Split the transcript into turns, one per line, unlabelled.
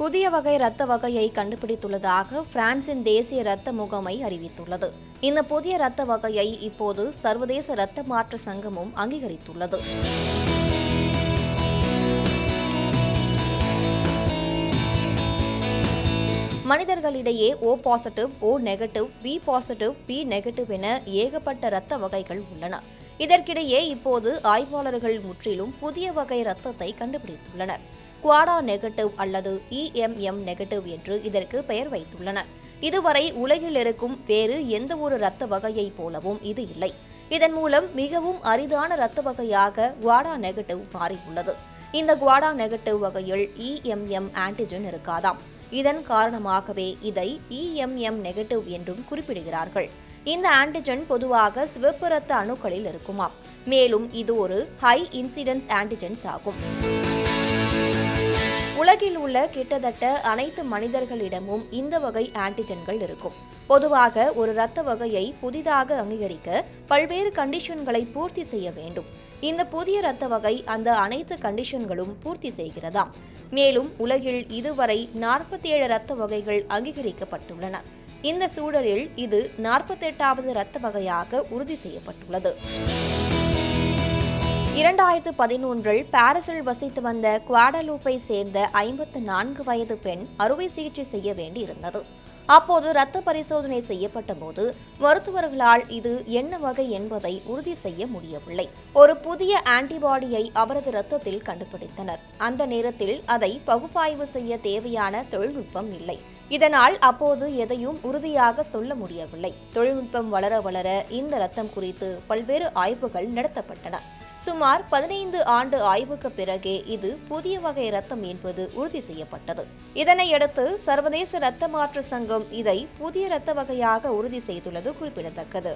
புதிய வகை இரத்த வகையை கண்டுபிடித்துள்ளதாக பிரான்சின் தேசிய இரத்த முகமை அறிவித்துள்ளது. இந்த புதிய இரத்த வகையை இப்போது சர்வதேச இரத்த மாற்ற சங்கமும் அங்கீகரித்துள்ளது. மனிதர்களிடையே O positive O negative B positive B negative என ஏகப்பட்ட இரத்த வகைகள் உள்ளன. இதற்கிடையே இப்போது ஆய்வாளர்கள் முற்றிலும் புதிய வகை இரத்தத்தை கண்டுபிடித்துள்ளனர். குவாடா நெகட்டிவ் அல்லது இஎம்எம் நெகட்டிவ் என்று இதற்கு பெயர் வைத்துள்ளனர். இதுவரை உலகில் இருக்கும் வேறு எந்த ஒரு இரத்த வகையைப் போலவும் இது இல்லை. இதன் மூலம் மிகவும் அரிதான இரத்த வகையாக குவாடா நெகட்டிவ் மாறியுள்ளது. இந்த குவாடா நெகட்டிவ் வகையில் இஎம்எம் ஆன்டிஜென் இருக்காதாம். இதன் காரணமாகவே இதை இஎம்எம் நெகட்டிவ் என்றும் குறிப்பிடுகிறார்கள். இந்த ஆன்டிஜென் பொதுவாக சிவப்பு ரத்த அணுக்களில் இருக்குமாம். மேலும் இது ஒரு ஹை இன்சிடென்ஸ் ஆன்டிஜென்ஸ் ஆகும். உலகில் உள்ள கிட்டத்தட்ட அனைத்து மனிதர்களிடமும் இந்த வகை ஆன்டிஜென்கள் இருக்கும். பொதுவாக ஒரு இரத்த வகையை புதிதாக அங்கீகரிக்க பல்வேறு கண்டிஷன்களை பூர்த்தி செய்ய வேண்டும். இந்த புதிய இரத்த வகை அந்த அனைத்து கண்டிஷன்களும் பூர்த்தி செய்கிறதாம். மேலும் உலகில் இதுவரை நாற்பத்தி ஏழு இரத்த வகைகள் அங்கீகரிக்கப்பட்டுள்ளன. இந்த சூழலில் இது நாற்பத்தெட்டாவது இரத்த வகையாக உறுதி செய்யப்பட்டுள்ளது. இரண்டாயிரத்து பதினொன்றில் பாரிஸில் வசித்து வந்த குவாடலூப்பை சேர்ந்த ஐம்பத்து நான்கு வயது பெண் அறுவை சிகிச்சை செய்ய வேண்டியிருந்தது. அப்போது இரத்த பரிசோதனை செய்யப்பட்ட போது மருத்துவர்களால் இது என்ன வகை என்பதை உறுதி செய்ய முடியவில்லை. ஒரு புதிய ஆன்டிபாடியை அவரது இரத்தத்தில் கண்டுபிடித்தனர். அந்த நேரத்தில் அதை பகுப்பாய்வு செய்ய தேவையான தொழில்நுட்பம் இல்லை. இதனால் அப்போது எதையும் உறுதியாக சொல்ல முடியவில்லை. தொழில்நுட்பம் வளர வளர இந்த இரத்தம் குறித்து பல்வேறு ஆய்வுகள் நடத்தப்பட்டன. சுமார் பதினைந்து ஆண்டு ஆய்வுக்கு பிறகே இது புதிய வகை இரத்தம் என்பது உறுதி செய்யப்பட்டது. இதனையடுத்து சர்வதேச இரத்த மாற்று சங்கம் இதை புதிய இரத்த வகையாக உறுதி செய்துள்ளது குறிப்பிடத்தக்கது.